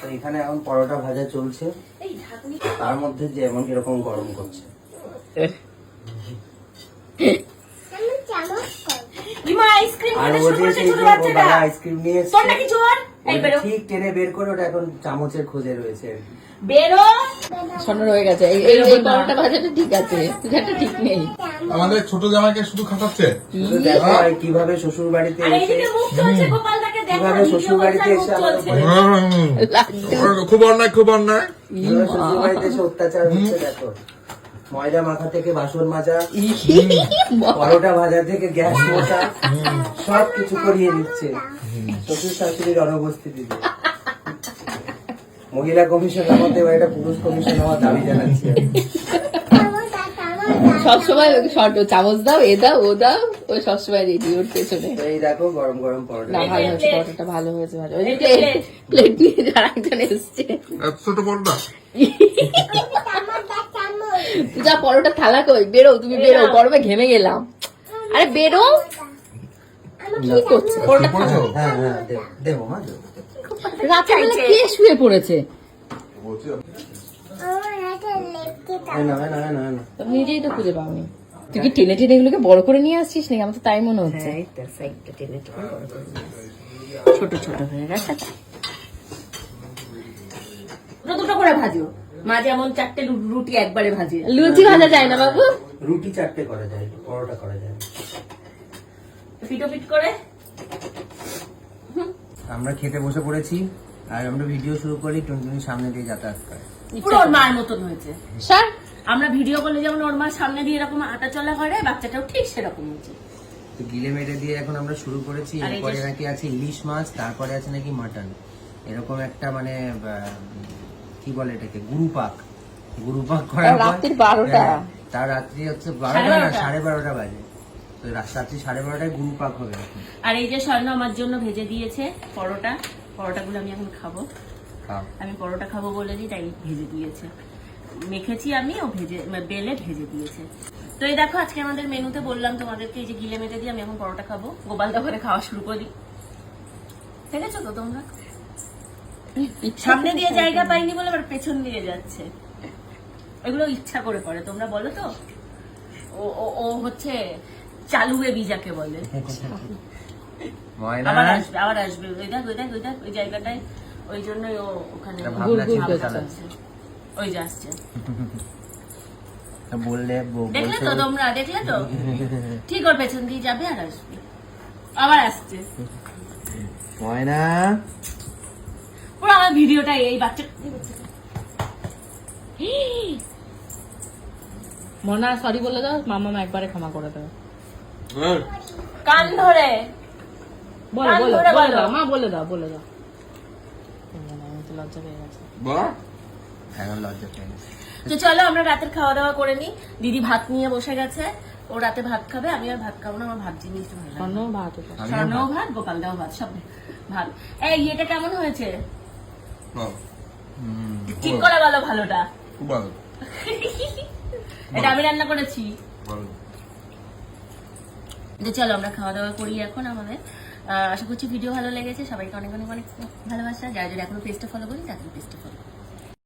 তো এখানে এখন পরোটা ভাজা চলছে। তার মধ্যে যে এমন এরকম গরম করছে। আর ও যে সেই বাবা আইসক্রিম নিয়ে ঠিক টেনে বের করে ওটা এখন চামচের খোঁজে রয়েছে বেরো। স্বর্ণ রয়ে গেছে। এই এই এই পরোটা ভাজাটা ঠিক আছে। যেটা ঠিক নেই। আমাদের ছোট জামাইকে শুধু খাটাচ্ছে? দেখো কীভাবে শ্বশুর বাড়িতে এসে এইদিকে মুখ চলছে গোপালদাকে দেখো কীভাবে শ্বশুর বাড়িতে এসে মুখ আমাদের চলছে। উপরে- লাড্ডু খুব অন্যায় খুব অন্যায়। শ্বশুর বাড়িতে এসে অত্যাচার হচ্ছে দেখো? ময়দা মাখা থেকে বাসন মাজা পরোটা ভাজা থেকে গ্যাস সব কিছু করিয়ে দিচ্ছে। শ্বশুর শাশুড়ির অনুপস্থিতিতে। মহিলা কমিশন আমাদের এবার একটা পুরুষ কমিশন হওয়ার দাবি জানাচ্ছি। সবসময় ওকে শর্ট চামচ দাও এ দাও ও দাও। ও সবসময় রেডি ওর পেছনে। এই দেখো গরম গরম পরোটা। না ভালো হয়েছে পরোটাটা ভালো হয়েছে ভালো ওই যে প্লেট নিয়ে যারা একজন এসছে। এত ছোট পর্দা যা পরোটা থালা কই বেরো তুমি বেরো। গরমে ঘেমে গেলাম। আরে বেরো। কি করছে? পরোটা হ্যাঁ হ্যাঁ দেবো মা কে শুয়ে পড়েছে? নিজেই তো খুঁজে পাওনি। তুই কি টেনে টেনে এগুলোকে বড় করে নিয়ে আসছিস নাকি? আমার তো তাই মনে হচ্ছে। ছোট ছোট হয়ে গেছে দুটো দুটো করে ভাজো। মা যেমন চারটে রুটি একবারে ভাজে লুচি ভাজা যায় না বাবু? রুটি চারটে করা যায় পরোটা করা যায়। ফিটো ফিট করে। আমরা খেতে বসে পড়েছি আর আমরা ভিডিও শুরু করি টুনটুনি সামনে দিয়ে যাতায়াত করে। পুরো মার মতন হয়েছে। স্যার আমরা ভিডিও করলে যেমন ওর মার সামনে দিয়ে এরকম হাঁটা চলা করে বাচ্চাটাও ঠিক সেরকম হয়েছে তো গিলে মেটে দিয়ে এখন আমরা শুরু করেছি। এরপরে নাকি আছে ইলিশ মাছ তারপরে আছে নাকি মাটন। এরকম একটা মানে কি বলে এটাকে গুরুপাক। গুরুপাক করার রাত্রির 12টা। হ্যাঁ, তার রাত্রি হচ্ছে সাড়ে বারোটা। না সাড়ে বারোটা বাজে। তো রাত্রি সাড়ে বারোটায় গুরুপাক হবে আর এই যে স্বর্ণ আমার জন্য ভেজে দিয়েছে পরোটা পরোটাগুলো আমি এখন খাব। খাও। আমি পরোটা খাব বলে বলেছি তাই ভেজে দিয়েছে। মেখেছি আমি ও ভেজে বেলে ভেজে দিয়েছে। তো এই দেখো আজকে আমাদের মেনুতে বললাম তোমাদেরকে এই যে গিলে মেটে দিয়ে আমি এখন পরোটা খাব। গোপালদা করে খাওয়া শুরু করি। দেখেছ তো তোমরা? সামনে দিয়ে জায়গা পাইনি বলে আবার পেছন দিয়ে যাচ্ছে। এগুলো ইচ্ছা করে করে তোমরা বলো তো? ও ও- হচ্ছে চালু বেবি যাকে বলে আবার আসবে আবার আসবে। ওই দেখ ওই দেখ ওই দেখ ওই জায়গাটায় ওই জন্যই ও ওখানে ওই যে আসছে। বললে দেখলে তো তোমরা দেখলে তো? ঠিক ওর পেছন দিয়ে যাবে আর আসবে। আবার আসছে। ময়না? পুরো আমার ভিডিওটা এই বাচ্চা মনা সরি বলে দাও মামা মা একবারে ক্ষমা করে দাও। হ্যাঁ, কান ধরে। বলো বলো বলে বলো। দাও মা বলে দাও বলে দাও। লজ্জা পেয়ে গেছে। তো চলো আমরা রাতের খাওয়া দাওয়া করে নি দিদি ভাত নিয়ে বসে গেছে। ও রাতে ভাত খাবে আমি আর ভাত খাব না আমার ভাত জিনিস ভালো লাগে। ভাত গোপাল দাও ভাত। সব ভাত। এই এটা কেমন হয়েছে? ঠিক করে বলো ভালোটা। খুব ভালো। এটা আমি রান্না করেছি। তো চলো আমরা খাওয়া দাওয়া করি এখন আমাদের। আশা করছি ভিডিও ভালো লেগেছে। সবাইকে অনেক অনেক অনেক ভালোবাসা। যারা যারা এখনও পেজটা ফলো করি তাদের পেজটা ফলো